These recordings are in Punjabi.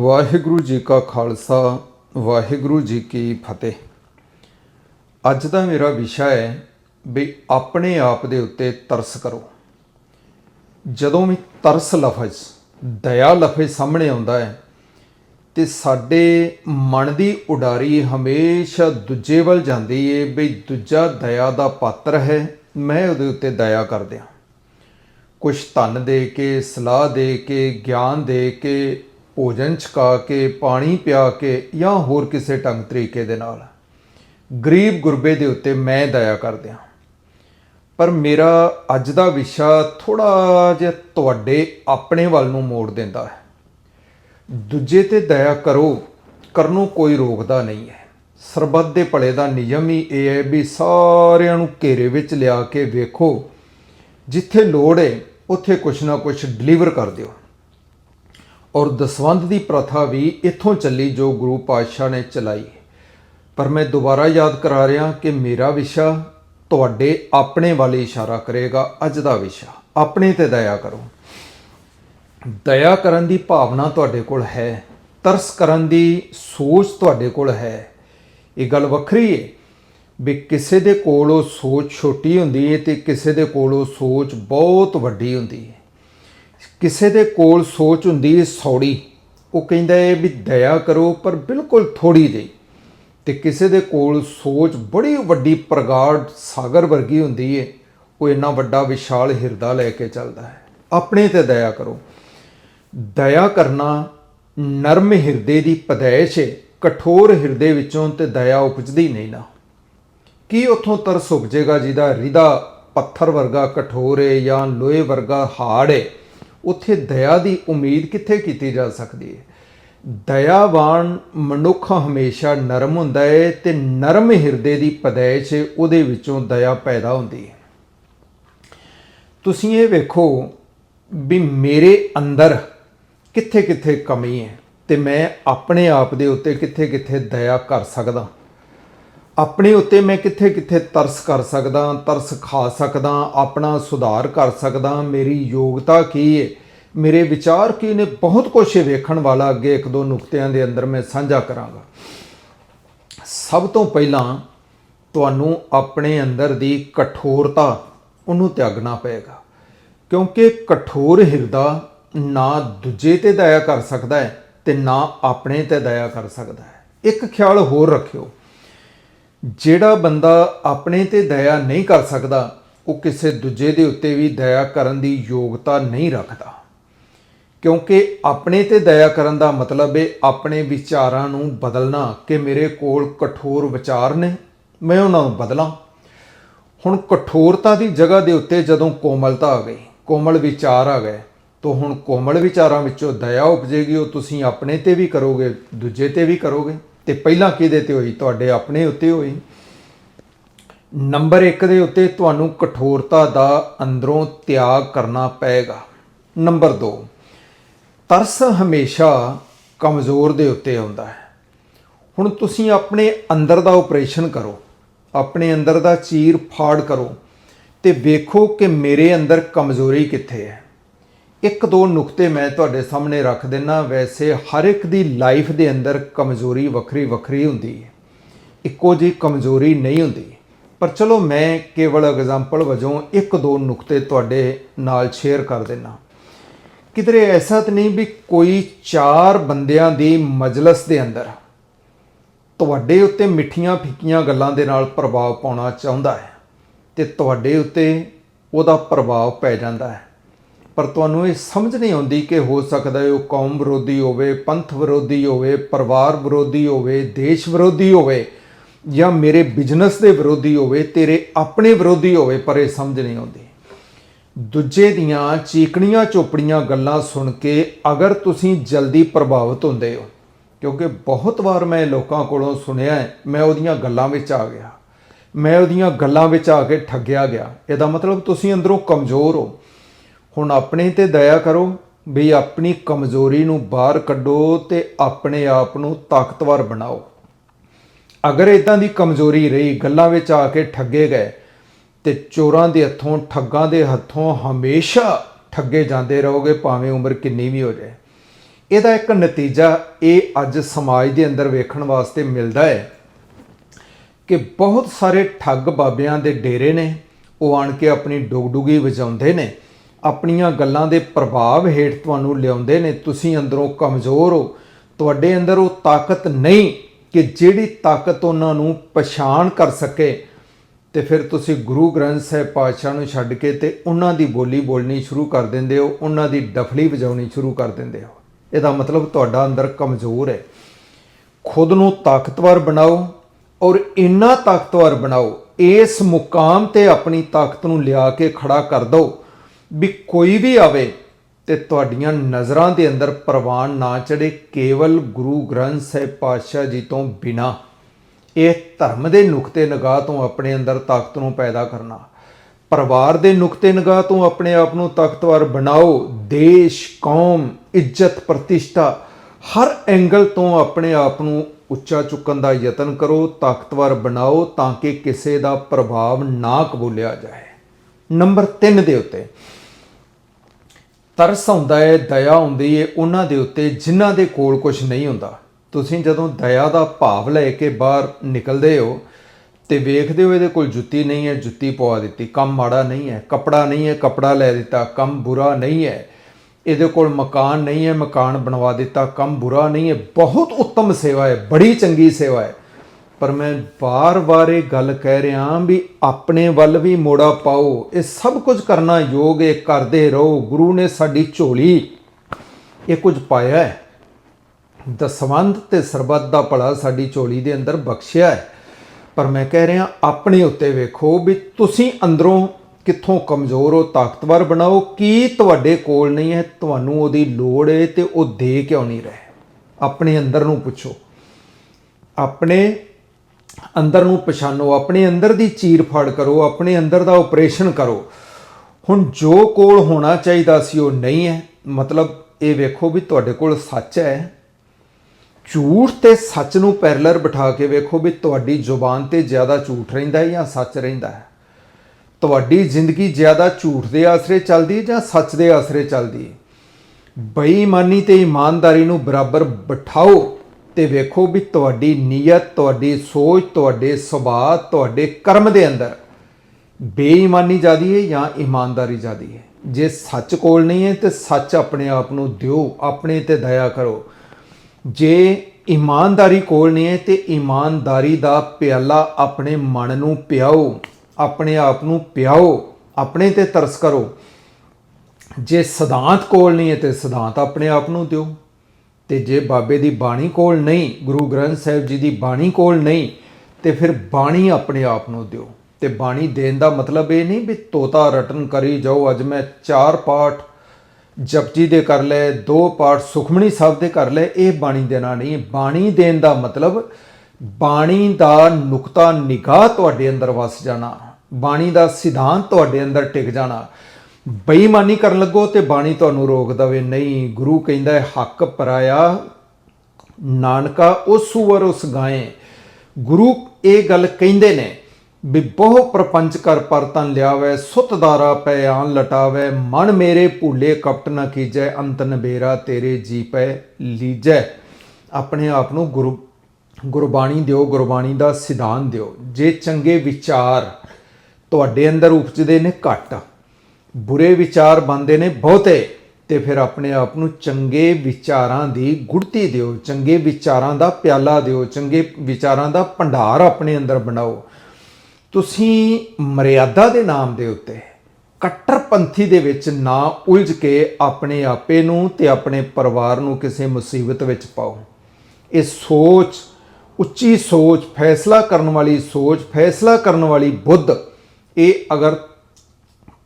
ਵਾਹਿਗੁਰੂ ਜੀ ਕਾ ਖਾਲਸਾ, ਵਾਹਿਗੁਰੂ ਜੀ ਕੀ ਫਤਿਹ। ਅੱਜ ਦਾ ਮੇਰਾ ਵਿਸ਼ਾ ਹੈ ਵੀ ਆਪਣੇ ਆਪ ਦੇ ਉੱਤੇ ਤਰਸ ਕਰੋ। ਜਦੋਂ ਵੀ ਤਰਸ ਲਫ਼ਜ਼, ਦਇਆ ਲਫ਼ਜ਼ ਸਾਹਮਣੇ ਆਉਂਦਾ ਹੈ, ਤੇ ਸਾਡੇ ਮਨ ਦੀ ਉਡਾਰੀ ਹਮੇਸ਼ਾ ਦੂਜੇ ਵੱਲ ਜਾਂਦੀ ਏ ਵੀ ਦੂਜਾ ਦਇਆ ਦਾ ਪਾਤਰ ਹੈ, ਮੈਂ ਉਹਦੇ ਉੱਤੇ ਦਇਆ ਕਰਦਿਆਂ ਕੁਛ ਧਨ ਦੇ ਕੇ, ਸਲਾਹ ਦੇ ਕੇ, ਗਿਆਨ ਦੇ ਕੇ ਭੋਜਨ ਛਕਾ ਕੇ, ਪਾਣੀ ਪਿਆ ਕੇ ਜਾਂ ਹੋਰ ਕਿਸੇ ਢੰਗ ਤਰੀਕੇ ਦੇ ਨਾਲ। ਗਰੀਬ ਗੁਰਬੇ ਦੇ ਉੱਤੇ ਮੈਂ ਦਇਆ ਕਰਦਿਆਂ। ਪਰ ਮੇਰਾ ਅੱਜ ਦਾ ਵਿਸ਼ਾ ਥੋੜਾ ਜਿਹਾ ਤੁਹਾਡੇ ਆਪਣੇ ਵੱਲ ਨੂੰ ਮੋੜ ਦਿੰਦਾ ਹੈ। ਦੂਜੇ ਤੇ ਦਇਆ ਕਰੋ, ਕਰਨੋਂ ਕੋਈ ਰੋਕਦਾ ਨਹੀਂ ਹੈ। ਸਰਬੱਤ ਦੇ ਭਲੇ ਦਾ ਨਿਯਮ ਹੀ ਇਹ ਹੈ ਵੀ ਸਾਰਿਆਂ ਨੂੰ ਘੇਰੇ ਵਿੱਚ ਲਿਆ ਕੇ ਵੇਖੋ। ਜਿੱਥੇ ਲੋੜ ਹੈ, ਉੱਥੇ ਕੁਛ ਨਾ ਕੁਛ ਡਿਲੀਵਰ ਕਰ ਦਿਓ। ਔਰ ਦਸਵੰਧ ਦੀ ਪ੍ਰਥਾ ਵੀ ਇੱਥੋਂ ਚੱਲੀ ਜੋ ਗੁਰੂ ਪਾਤਸ਼ਾਹ ਨੇ ਚਲਾਈ। ਪਰ ਮੈਂ ਦੁਬਾਰਾ ਯਾਦ ਕਰਾ ਰਿਹਾ ਕਿ ਮੇਰਾ ਵਿਸ਼ਾ ਤੁਹਾਡੇ ਆਪਣੇ ਵੱਲ ਇਸ਼ਾਰਾ ਕਰੇਗਾ, ਅੱਜ ਦਾ ਵਿਸ਼ਾ। ਆਪਣੇ ਤੇ ਦਇਆ ਕਰੋ। ਦਇਆ ਕਰਨ ਦੀ ਭਾਵਨਾ ਤੁਹਾਡੇ ਕੋਲ ਹੈ, ਤਰਸ ਕਰਨ ਦੀ ਸੋਚ ਤੁਹਾਡੇ ਕੋਲ ਹੈ। ਇਹ ਗੱਲ ਵੱਖਰੀ ਹੈ ਵੀ ਕਿਸੇ ਦੇ ਕੋਲ ਉਹ ਸੋਚ ਛੋਟੀ ਹੁੰਦੀ ਹੈ ਤੇ ਕਿਸੇ ਦੇ ਕੋਲ ਉਹ ਸੋਚ ਬਹੁਤ ਵੱਡੀ ਹੁੰਦੀ ਹੈ ਕਿਸੇ ਦੇ ਕੋਲ ਸੋਚ ਹੁੰਦੀ ਹੈ ਸੌੜੀ, ਉਹ ਕਹਿੰਦਾ ਹੈ ਵੀ ਦਇਆ ਕਰੋ, ਪਰ ਬਿਲਕੁਲ ਥੋੜੀ ਜਿਹੀ। ਤੇ ਕਿਸੇ ਦੇ ਕੋਲ ਸੋਚ ਬੜੀ ਵੱਡੀ ਪ੍ਰਗਾੜ ਸਾਗਰ ਵਰਗੀ ਹੁੰਦੀ ਹੈ ਉਹ ਇੰਨਾ ਵੱਡਾ ਵਿਸ਼ਾਲ ਹਿਰਦਾ ਲੈ ਕੇ ਚੱਲਦਾ ਹੈ। ਆਪਣੇ ਤੇ ਦਇਆ ਕਰੋ। ਦਇਆ ਕਰਨਾ ਨਰਮ ਹਿਰਦੇ ਦੀ ਪਦੈਸ਼ ਹੈ ਕਠੋਰ ਹਿਰਦੇ ਵਿੱਚੋਂ ਤੇ ਦਇਆ ਉਪਜਦੀ ਨਹੀਂ ਨਾ। ਕੀ ਉਥੋਂ ਤਰਸ ਉਪਜੇਗਾ ਜਿਹਦਾ ਹਿਰਦਾ ਪੱਥਰ ਵਰਗਾ ਕਠੋਰ ਹੈ ਜਾਂ ਲੋਹੇ ਵਰਗਾ ਹਾੜ ਹੈ ਉੱਥੇ ਦਇਆ ਦੀ ਉਮੀਦ ਕਿੱਥੇ ਕੀਤੀ ਜਾ ਸਕਦੀ ਹੈ? ਦਇਆਵਾਨ ਮਨੁੱਖ ਹਮੇਸ਼ਾ ਨਰਮ ਹੁੰਦਾ ਹੈ ਤੇ ਨਰਮ ਹਿਰਦੇ ਦੀ ਪਦੈਸ਼ ਹੈ ਉਹਦੇ ਵਿੱਚੋਂ ਦਇਆ ਪੈਦਾ ਹੁੰਦੀ ਹੈ। ਤੁਸੀਂ ਇਹ ਵੇਖੋ ਵੀ ਮੇਰੇ ਅੰਦਰ ਕਿੱਥੇ ਕਿੱਥੇ ਕਮੀ ਹੈ ਤੇ ਮੈਂ ਆਪਣੇ ਆਪ ਦੇ ਉੱਤੇ ਕਿੱਥੇ ਕਿੱਥੇ ਦਇਆ ਕਰ ਸਕਦਾ ਆਪਣੇ ਉੱਤੇ ਮੈਂ ਕਿੱਥੇ ਕਿੱਥੇ ਤਰਸ ਕਰ ਸਕਦਾ, ਤਰਸ ਖਾ ਸਕਦਾ, ਆਪਣਾ ਸੁਧਾਰ ਕਰ ਸਕਦਾ, ਮੇਰੀ ਯੋਗਤਾ ਕੀ ਹੈ ਮੇਰੇ ਵਿਚਾਰ ਕੀ ਨੇ? ਬਹੁਤ ਕੁਝ ਵੇਖਣ ਵਾਲਾ ਅੱਗੇ ਇੱਕ ਦੋ ਨੁਕਤਿਆਂ ਦੇ ਅੰਦਰ ਮੈਂ ਸਾਂਝਾ ਕਰਾਂਗਾ। ਸਭ ਤੋਂ ਪਹਿਲਾਂ ਤੁਹਾਨੂੰ ਆਪਣੇ ਅੰਦਰ ਦੀ ਕਠੋਰਤਾ, ਉਹਨੂੰ ਤਿਆਗਣਾ ਪਏਗਾ। ਕਿਉਂਕਿ ਕਠੋਰ ਹਿਰਦਾ ਨਾ ਦੂਜੇ ਤੇ ਦਇਆ ਕਰ ਸਕਦਾ ਹੈ ਤੇ ਨਾ ਆਪਣੇ ਤੇ ਦਇਆ ਕਰ ਸਕਦਾ ਹੈ। ਇੱਕ ਖਿਆਲ ਹੋਰ ਰੱਖਿਓ। ਜਿਹੜਾ ਬੰਦਾ ਆਪਣੇ ਤੇ ਦਇਆ ਨਹੀਂ ਕਰ ਸਕਦਾ, ਉਹ ਕਿਸੇ ਦੂਜੇ ਦੇ ਉੱਤੇ ਵੀ ਦਇਆ ਕਰਨ ਦੀ ਯੋਗਤਾ ਨਹੀਂ ਰੱਖਦਾ। ਕਿਉਂਕਿ ਆਪਣੇ ਤੇ ਦਇਆ ਕਰਨ ਦਾ ਮਤਲਬ ਹੈ ਆਪਣੇ ਵਿਚਾਰਾਂ ਨੂੰ ਬਦਲਣਾ ਕਿ ਮੇਰੇ ਕੋਲ ਕਠੋਰ ਵਿਚਾਰ ਨੇ, ਮੈਂ ਉਹਨਾਂ ਨੂੰ ਬਦਲਾਂ। ਹੁਣ ਕਠੋਰਤਾ ਦੀ ਜਗ੍ਹਾ ਦੇ ਉੱਤੇ ਜਦੋਂ ਕੋਮਲਤਾ ਆ ਗਈ, ਕੋਮਲ ਵਿਚਾਰ ਆ ਗਏ, ਤਾਂ ਹੁਣ ਕੋਮਲ ਵਿਚਾਰਾਂ ਵਿੱਚੋਂ ਦਇਆ ਉਪਜੇਗੀ, ਉਹ ਤੁਸੀਂ ਆਪਣੇ ਤੇ ਵੀ ਕਰੋਗੇ, ਦੂਜੇ ਤੇ ਵੀ ਕਰੋਗੇ। ਤੇ ਪਹਿਲਾਂ ਕਿਹਦੇ ਤੇ ਹੋਈ? ਤੁਹਾਡੇ ਆਪਣੇ ਉੱਤੇ ਹੋਈ। ਨੰਬਰ 1 ਦੇ ਉੱਤੇ ਤੁਹਾਨੂੰ ਕਠੋਰਤਾ ਦਾ ਅੰਦਰੋਂ ਤਿਆਗ ਕਰਨਾ ਪਏਗਾ। ਨੰਬਰ 2 ਤਰਸ ਹਮੇਸ਼ਾ ਕਮਜ਼ੋਰ ਦੇ ਉੱਤੇ ਆਉਂਦਾ ਹੈ। ਹੁਣ ਤੁਸੀਂ ਆਪਣੇ ਅੰਦਰ ਦਾ ਆਪਰੇਸ਼ਨ ਕਰੋ। ਆਪਣੇ ਅੰਦਰ ਦਾ ਚੀਰ ਫਾੜ ਕਰੋ ਤੇ ਵੇਖੋ ਕਿ ਮੇਰੇ ਅੰਦਰ ਕਮਜ਼ੋਰੀ ਕਿੱਥੇ ਹੈ। ਇੱਕ ਦੋ ਨੁਕਤੇ ਮੈਂ ਤੁਹਾਡੇ ਸਾਹਮਣੇ ਰੱਖ ਦਿੰਨਾ ਵੈਸੇ ਹਰ ਇੱਕ ਦੀ ਲਾਈਫ ਦੇ ਅੰਦਰ ਕਮਜ਼ੋਰੀ ਵੱਖਰੀ ਵੱਖਰੀ ਹੁੰਦੀ ਹੈ। ਇੱਕੋ ਜਿਹੀ ਕਮਜ਼ੋਰੀ ਨਹੀਂ ਹੁੰਦੀ। ਪਰ ਚਲੋ ਮੈਂ ਕੇਵਲ ਐਗਜ਼ਾਮਪਲ ਵਜੋਂ ਇੱਕ ਦੋ ਨੁਕਤੇ ਤੁਹਾਡੇ ਨਾਲ ਸ਼ੇਅਰ ਕਰ ਦਿੰਨਾ ਕਿਧਰੇ ਐਸਾ ਤਾਂ ਨਹੀਂ ਵੀ ਕੋਈ ਚਾਰ ਬੰਦਿਆਂ ਦੀ ਮਜਲਿਸ ਦੇ ਅੰਦਰ ਤੁਹਾਡੇ ਉੱਤੇ ਮਿੱਠੀਆਂ ਫਿੱਕੀਆਂ ਗੱਲਾਂ ਦੇ ਨਾਲ ਪ੍ਰਭਾਵ ਪਾਉਣਾ ਚਾਹੁੰਦਾ ਹੈ ਤੇ ਤੁਹਾਡੇ ਉੱਤੇ ਉਹਦਾ ਪ੍ਰਭਾਵ ਪੈ ਜਾਂਦਾ ਹੈ। ਪਰ ਤੁਹਾਨੂੰ ਇਹ ਸਮਝ ਨਹੀਂ ਆਉਂਦੀ ਕਿ ਹੋ ਸਕਦਾ ਹੈ ਉਹ ਕੌਮ ਵਿਰੋਧੀ ਹੋਵੇ, ਪੰਥ ਵਿਰੋਧੀ ਹੋਵੇ, ਪਰਿਵਾਰ ਵਿਰੋਧੀ ਹੋਵੇ, ਦੇਸ਼ ਵਿਰੋਧੀ ਹੋਵੇ ਜਾਂ ਮੇਰੇ ਬਿਜ਼ਨਸ ਦੇ ਵਿਰੋਧੀ ਹੋਵੇ, ਤੇਰੇ ਆਪਣੇ ਵਿਰੋਧੀ ਹੋਵੇ, ਪਰ ਇਹ ਸਮਝ ਨਹੀਂ ਆਉਂਦੀ। ਦੂਜੇ ਦੀਆਂ ਚੀਕਣੀਆਂ ਚੋਪੜੀਆਂ ਗੱਲਾਂ ਸੁਣ ਕੇ ਅਗਰ ਤੁਸੀਂ ਜਲਦੀ ਪ੍ਰਭਾਵਿਤ ਹੁੰਦੇ ਹੋ, ਕਿਉਂਕਿ ਬਹੁਤ ਵਾਰ ਮੈਂ ਲੋਕਾਂ ਕੋਲੋਂ ਸੁਣਿਆ ਮੈਂ ਉਹਦੀਆਂ ਗੱਲਾਂ ਵਿੱਚ ਆ ਗਿਆ। ਮੈਂ ਉਹਦੀਆਂ ਗੱਲਾਂ ਵਿੱਚ ਆ ਕੇ ਠੱਗਿਆ ਗਿਆ। ਇਹਦਾ ਮਤਲਬ ਤੁਸੀਂ ਅੰਦਰੋਂ ਕਮਜ਼ੋਰ ਹੋ। ਹੁਣ ਆਪਣੇ ਤੇ ਦਇਆ ਕਰੋ ਵੀ ਆਪਣੀ ਕਮਜ਼ੋਰੀ ਨੂੰ ਬਾਹਰ ਕੱਢੋ ਤੇ ਆਪਣੇ ਆਪ ਨੂੰ ਤਾਕਤਵਰ ਬਣਾਓ। ਅਗਰ ਇਦਾਂ ਦੀ ਕਮਜ਼ੋਰੀ ਰਹੀ, ਗੱਲਾਂ ਵਿੱਚ ਆ ਕੇ ਠੱਗੇ ਗਏ ਤੇ ਚੋਰਾਂ ਦੇ ਹੱਥੋਂ, ਠੱਗਾਂ ਦੇ ਹੱਥੋਂ ਹਮੇਸ਼ਾ ਠੱਗੇ ਜਾਂਦੇ ਰਹੋਗੇ, ਭਾਵੇਂ ਉਮਰ ਕਿੰਨੀ ਵੀ ਹੋ ਜਾਏ। ਇਹਦਾ ਇੱਕ ਨਤੀਜਾ ਇਹ ਅੱਜ ਸਮਾਜ ਦੇ ਅੰਦਰ ਵੇਖਣ ਵਾਸਤੇ ਮਿਲਦਾ ਹੈ ਕਿ ਬਹੁਤ ਸਾਰੇ ਠੱਗ ਬਾਬਿਆਂ ਦੇ ਡੇਰੇ ਨੇ, ਉਹ ਆਣ ਕੇ ਆਪਣੀ ਡੁਗਡੁਗੀ ਵਜਾਉਂਦੇ ਨੇ। ਆਪਣੀਆਂ ਗੱਲਾਂ ਦੇ ਪ੍ਰਭਾਵ ਹੇਠ ਤੁਹਾਨੂੰ ਲਿਆਉਂਦੇ ਨੇ। ਤੁਸੀਂ ਅੰਦਰੋਂ ਕਮਜ਼ੋਰ ਹੋ। ਤੁਹਾਡੇ ਅੰਦਰ ਉਹ ਤਾਕਤ ਨਹੀਂ ਕਿ ਜਿਹੜੀ ਤਾਕਤ ਉਹਨਾਂ ਨੂੰ ਪਛਾਣ ਕਰ ਸਕੇ। ਤੇ ਫਿਰ ਤੁਸੀਂ ਗੁਰੂ ਗ੍ਰੰਥ ਸਾਹਿਬ ਪਾਤਸ਼ਾਹ ਨੂੰ ਛੱਡ ਕੇ ਤੇ ਉਹਨਾਂ ਦੀ ਬੋਲੀ ਬੋਲਣੀ ਸ਼ੁਰੂ ਕਰ ਦਿੰਦੇ ਹੋ। ਉਹਨਾਂ ਦੀ ਡਫਲੀ ਵਜਾਉਣੀ ਸ਼ੁਰੂ ਕਰ ਦਿੰਦੇ ਹੋ। ਇਹਦਾ ਮਤਲਬ ਤੁਹਾਡਾ ਅੰਦਰ ਕਮਜ਼ੋਰ ਹੈ। ਖੁਦ ਨੂੰ ਤਾਕਤਵਰ ਬਣਾਓ ਔਰ ਇੰਨਾ ਤਾਕਤਵਰ ਬਣਾਓ। ਇਸ ਮੁਕਾਮ ਤੇ ਆਪਣੀ ਤਾਕਤ ਨੂੰ ਲਿਆ ਕੇ ਖੜਾ ਕਰ ਦਿਓ। ਵੀ ਕੋਈ ਵੀ ਆਵੇ ਤੇ ਤੁਹਾਡੀਆਂ ਨਜ਼ਰਾਂ ਦੇ ਅੰਦਰ ਪ੍ਰਵਾਨ ਨਾ ਚੜੇ ਕੇਵਲ ਗੁਰੂ ਗ੍ਰੰਥ ਸਾਹਿਬ ਪਾਤਸ਼ਾਹ ਜੀ ਤੋਂ ਬਿਨਾ। ਇਹ ਧਰਮ ਦੇ ਨੁਕਤੇ ਨਿਗਾਹ ਤੋਂ ਆਪਣੇ ਅੰਦਰ ਤਾਕਤ ਨੂੰ ਪੈਦਾ ਕਰਨਾ। ਪਰਿਵਾਰ ਦੇ ਨੁਕਤੇ ਨਿਗਾਹ ਤੋਂ ਆਪਣੇ ਆਪ ਨੂੰ ਤਾਕਤਵਰ ਬਣਾਓ। ਦੇਸ਼, ਕੌਮ, ਇੱਜ਼ਤ, ਪ੍ਰਤਿਸ਼ਠਾ ਹਰ ਐਂਗਲ ਤੋਂ ਆਪਣੇ ਆਪ ਨੂੰ ਉੱਚਾ ਚੁੱਕਣ ਦਾ ਯਤਨ ਕਰੋ, ਤਾਕਤਵਰ ਬਣਾਓ ਤਾਂ ਕਿ ਕਿਸੇ ਦਾ ਪ੍ਰਭਾਵ ਨਾ ਕਬੂਲਿਆ ਜਾਏ। ਨੰਬਰ 3 ਦੇ ਉੱਤੇ ਤਰਸ ਆਉਂਦਾ ਹੈ, ਦਇਆ ਆਉਂਦੀ ਹੈ, ਉਹਨਾਂ ਦੇ ਉੱਤੇ ਜਿਨ੍ਹਾਂ ਦੇ ਕੋਲ ਕੁਝ ਨਹੀਂ ਹੁੰਦਾ। ਤੁਸੀਂ ਜਦੋਂ ਦਇਆ ਦਾ ਭਾਵ ਲੈ ਕੇ ਬਾਹਰ ਨਿਕਲਦੇ ਹੋ ਤੇ ਵੇਖਦੇ ਹੋ ਇਹਦੇ ਕੋਲ ਜੁੱਤੀ ਨਹੀਂ ਹੈ, ਜੁੱਤੀ ਪਵਾ ਦਿੱਤੀ, ਕੰਮ ਮਾੜਾ ਨਹੀਂ ਹੈ, ਕਪੜਾ ਨਹੀਂ ਹੈ, ਕਪੜਾ ਲੈ ਦਿੱਤਾ, ਕੰਮ ਬੁਰਾ ਨਹੀਂ ਹੈ, ਇਹਦੇ ਕੋਲ ਮਕਾਨ ਨਹੀਂ ਹੈ, ਮਕਾਨ ਬਣਵਾ ਦਿੱਤਾ, ਕੰਮ ਬੁਰਾ ਨਹੀਂ ਹੈ, ਬਹੁਤ ਉੱਤਮ ਸੇਵਾ ਹੈ, ਬੜੀ ਚੰਗੀ ਸੇਵਾ ਹੈ। ਪਰ ਮੈਂ ਵਾਰ-ਵਾਰ ਇਹ ਗੱਲ ਕਹਿ ਰਿਹਾ ਵੀ ਆਪਣੇ ਵੱਲ ਵੀ ਮੋੜਾ ਪਾਓ। ਇਹ ਸਭ ਕੁਝ ਕਰਨਾ ਯੋਗ ਹੈ ਕਰਦੇ ਰਹੋ। ਗੁਰੂ ਨੇ ਸਾਡੀ ਝੋਲੀ ਇਹ ਕੁਝ ਪਾਇਆ ਹੈ। ਦਸਵੰਧ ਤੇ ਸਰਬੱਤ ਦਾ ਭਲਾ ਸਾਡੀ ਝੋਲੀ ਦੇ ਅੰਦਰ ਬਖਸ਼ਿਆ ਹੈ। ਪਰ ਮੈਂ ਕਹਿ ਰਿਹਾ ਆਪਣੇ ਉੱਤੇ ਵੇਖੋ ਵੀ ਤੁਸੀਂ ਅੰਦਰੋਂ ਕਿੱਥੋਂ ਕਮਜ਼ੋਰ ਹੋ, ਤਾਕਤਵਰ ਬਣਾਓ। ਕੀ ਤੁਹਾਡੇ ਕੋਲ ਨਹੀਂ ਹੈ, ਤੁਹਾਨੂੰ ਉਹਦੀ ਲੋੜ ਹੈ ਤੇ ਉਹ ਦੇ ਕਿਉਂ ਨਹੀਂ ਰਹੇ? ਆਪਣੇ ਅੰਦਰ ਨੂੰ ਪੁੱਛੋ। ਆਪਣੇ ਅੰਦਰ ਨੂੰ ਪਛਾਣੋ ਆਪਣੇ ਅੰਦਰ ਦੀ ਚੀਰ ਫਾੜ ਕਰੋ, ਆਪਣੇ ਅੰਦਰ ਦਾ ਆਪਰੇਸ਼ਨ ਕਰੋ। ਹੁਣ ਜੋ ਕੋਲ ਹੋਣਾ ਚਾਹੀਦਾ ਸੀ ਉਹ ਨਹੀਂ ਹੈ। ਮਤਲਬ ਇਹ ਵੇਖੋ ਵੀ ਤੁਹਾਡੇ ਕੋਲ ਸੱਚ ਹੈ। ਝੂਠ ਤੇ ਸੱਚ ਨੂੰ ਪੈਰਲਰ ਬਿਠਾ ਕੇ ਵੇਖੋ ਵੀ ਤੁਹਾਡੀ ਜ਼ੁਬਾਨ ਤੇ ਜ਼ਿਆਦਾ ਝੂਠ ਰਹਿੰਦਾ ਹੈ ਜਾਂ ਸੱਚ ਰਹਿੰਦਾ ਹੈ। ਤੁਹਾਡੀ ਜ਼ਿੰਦਗੀ ਜ਼ਿਆਦਾ ਝੂਠ ਦੇ ਆਸਰੇ ਚੱਲਦੀ ਹੈ ਜਾਂ ਸੱਚ ਦੇ ਆਸਰੇ ਚੱਲਦੀ ਹੈ? ਬੇਈਮਾਨੀ ਤੇ ਇਮਾਨਦਾਰੀ ਨੂੰ ਬਰਾਬਰ ਬਿਠਾਓ। ਤੇ ਵੇਖੋ ਵੀ ਤੁਹਾਡੀ ਨੀਅਤ, ਤੁਹਾਡੀ ਸੋਚ, ਤੁਹਾਡੇ ਸੁਭਾਅ, ਤੁਹਾਡੇ ਕਰਮ ਦੇ ਅੰਦਰ ਬੇਈਮਾਨੀ ਜ਼ਿਆਦੀ ਹੈ ਜਾਂ ਇਮਾਨਦਾਰੀ ਜ਼ਿਆਦੀ ਹੈ? ਜੇ ਸੱਚ ਕੋਲ ਨਹੀਂ ਹੈ ਤੇ ਸੱਚ ਆਪਣੇ ਆਪ ਨੂੰ ਦਿਓ, ਆਪਣੇ ਤੇ ਦਇਆ ਕਰੋ। ਜੇ ਇਮਾਨਦਾਰੀ ਕੋਲ ਨਹੀਂ ਹੈ ਤੇ ਇਮਾਨਦਾਰੀ ਦਾ ਪਿਆਲਾ ਆਪਣੇ ਮਨ ਨੂੰ ਪਿਆਓ, ਆਪਣੇ ਆਪ ਨੂੰ ਪਿਆਓ, ਆਪਣੇ ਤੇ ਤਰਸ ਕਰੋ। ਜੇ ਸਿਧਾਂਤ ਕੋਲ ਨਹੀਂ ਹੈ ਤੇ ਸਿਧਾਂਤ ਆਪਣੇ ਆਪ ਨੂੰ ਦਿਓ। ਤੇ ਜੇ ਬਾਬੇ ਦੀ ਬਾਣੀ ਕੋਲ ਨਹੀਂ, ਗੁਰੂ ਗ੍ਰੰਥ ਸਾਹਿਬ ਜੀ ਦੀ ਬਾਣੀ ਕੋਲ ਨਹੀਂ, ਤੇ ਫਿਰ ਬਾਣੀ ਆਪਣੇ ਆਪ ਨੂੰ ਦਿਓ। ਤੇ ਬਾਣੀ ਦੇਣ ਦਾ ਮਤਲਬ ਇਹ ਨਹੀਂ ਵੀ ਤੋਤਾ ਰਟਨ ਕਰੀ ਜਾਓ, ਅੱਜ ਮੈਂ ਚਾਰ ਪਾਠ ਜਪਜੀ ਦੇ ਕਰ ਲਏ, ਦੋ ਪਾਠ ਸੁਖਮਣੀ ਸਾਹਿਬ ਦੇ ਕਰ ਲਏ, ਇਹ ਬਾਣੀ ਦੇਣਾ ਨਹੀਂ। ਬਾਣੀ ਦੇਣ ਦਾ ਮਤਲਬ ਬਾਣੀ ਦਾ ਨੁਕਤਾ ਨਿਗਾਹ ਤੁਹਾਡੇ ਅੰਦਰ ਵਸ ਜਾਣਾ, ਬਾਣੀ ਦਾ ਸਿਧਾਂਤ ਤੁਹਾਡੇ ਅੰਦਰ ਟਿਕ ਜਾਣਾ। ਬੇਈਮਾਨੀ ਕਰਨ ਲੱਗੋ ਤੇ ਬਾਣੀ ਤੁਹਾਨੂੰ ਰੋਕ ਦਵੇ। ਨਹੀਂ, ਗੁਰੂ ਕਹਿੰਦਾ ਹੈ, ਹੱਕ ਪਰਾਇਆ ਨਾਨਕਾ, ਉਸ ਸੂਵਰ ਉਸ ਗਾਏ। ਗੁਰੂ ਇਹ ਗੱਲ ਕਹਿੰਦੇ ਨੇ ਵੀ ਬਹੁ ਪ੍ਰਪੰਚ ਕਰ ਪਰਤਨ ਲਿਆਵੇ ਸੁਤਦਾਰਾ ਪੈ ਆਨ ਲਟਾਵੇ। ਮਨ ਮੇਰੇ ਭੂਲੇ ਕਪਟ ਨ ਕੀਜੈ ਅੰਤ ਨਬੇਰਾ ਤੇਰੇ ਜੀ ਪੈ ਲੀਜੈ। ਆਪਣੇ ਆਪ ਨੂੰ ਗੁਰੂ, ਗੁਰਬਾਣੀ ਦਿਓ, ਗੁਰਬਾਣੀ ਦਾ ਸਿਧਾਂਤ ਦਿਓ। ਜੇ ਚੰਗੇ ਵਿਚਾਰ ਤੁਹਾਡੇ ਅੰਦਰ ਉਪਜਦੇ ਨੇ ਘੱਟ। ਬੁਰੇ ਵਿਚਾਰ ਬੰਦੇ ਨੇ ਬਹੁਤੇ ਤੇ ਫਿਰ ਆਪਣੇ ਆਪ ਨੂੰ ਚੰਗੇ ਵਿਚਾਰਾਂ ਦੀ ਗੁੜਤੀ ਦਿਓ, ਚੰਗੇ ਵਿਚਾਰਾਂ ਦਾ ਪਿਆਲਾ ਦਿਓ, ਚੰਗੇ ਵਿਚਾਰਾਂ ਦਾ ਭੰਡਾਰ ਆਪਣੇ ਅੰਦਰ ਬਣਾਓ। ਤੁਸੀਂ ਮਰਿਆਦਾ ਦੇ ਨਾਮ ਦੇ ਉੱਤੇ ਕੱਟਰਪੰਥੀ ਦੇ ਵਿੱਚ ਨਾ ਉਲਝ ਕੇ ਆਪਣੇ ਆਪੇ ਨੂੰ ਤੇ ਆਪਣੇ ਪਰਿਵਾਰ ਨੂੰ ਕਿਸੇ ਮੁਸੀਬਤ ਵਿੱਚ ਪਾਓ। ਇਹ ਸੋਚ, ਉੱਚੀ ਸੋਚ, ਫੈਸਲਾ ਕਰਨ ਵਾਲੀ ਸੋਚ, ਫੈਸਲਾ ਕਰਨ ਵਾਲੀ ਬੁੱਧ, ਇਹ ਅਗਰ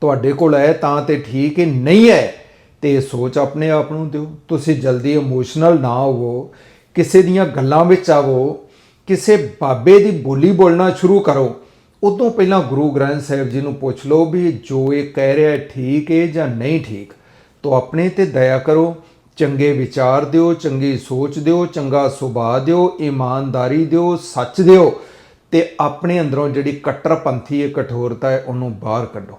ਤੁਹਾਡੇ ਕੋਲ ਹੈ ਤਾਂ ਤੇ ਠੀਕ ਹੈ, ਨਹੀਂ ਹੈ ਤੇ ਇਹ ਸੋਚ ਆਪਣੇ ਆਪ ਨੂੰ ਦਿਓ। ਤੁਸੀਂ ਜਲਦੀ ਇਮੋਸ਼ਨਲ ਨਾ ਹੋਵੋ, ਕਿਸੇ ਦੀਆਂ ਗੱਲਾਂ ਵਿੱਚ ਆਵੋ, ਕਿਸੇ ਬਾਬੇ ਦੀ ਬੋਲੀ ਬੋਲਣਾ ਸ਼ੁਰੂ ਕਰੋ। ਉਦੋਂ ਪਹਿਲਾਂ ਗੁਰੂ ਗ੍ਰੰਥ ਸਾਹਿਬ ਜੀ ਨੂੰ ਪੁੱਛ ਲਓ ਵੀ ਜੋ ਇਹ ਕਹਿ ਰਿਹਾ ਠੀਕ ਹੈ ਜਾਂ ਨਹੀਂ ਠੀਕ। ਤੋ ਆਪਣੇ ਤੇ ਦਇਆ ਕਰੋ, ਚੰਗੇ ਵਿਚਾਰ ਦਿਓ, ਚੰਗੀ ਸੋਚ ਦਿਓ, ਚੰਗਾ ਸੁਭਾਅ ਦਿਓ, ਇਮਾਨਦਾਰੀ ਦਿਓ, ਸੱਚ ਦਿਓ, ਤੇ ਆਪਣੇ ਅੰਦਰੋਂ ਜਿਹੜੀ ਕੱਟਰਪੰਥੀ ਹੈ, ਕਠੋਰਤਾ ਹੈ, ਉਹਨੂੰ ਬਾਹਰ ਕੱਢੋ।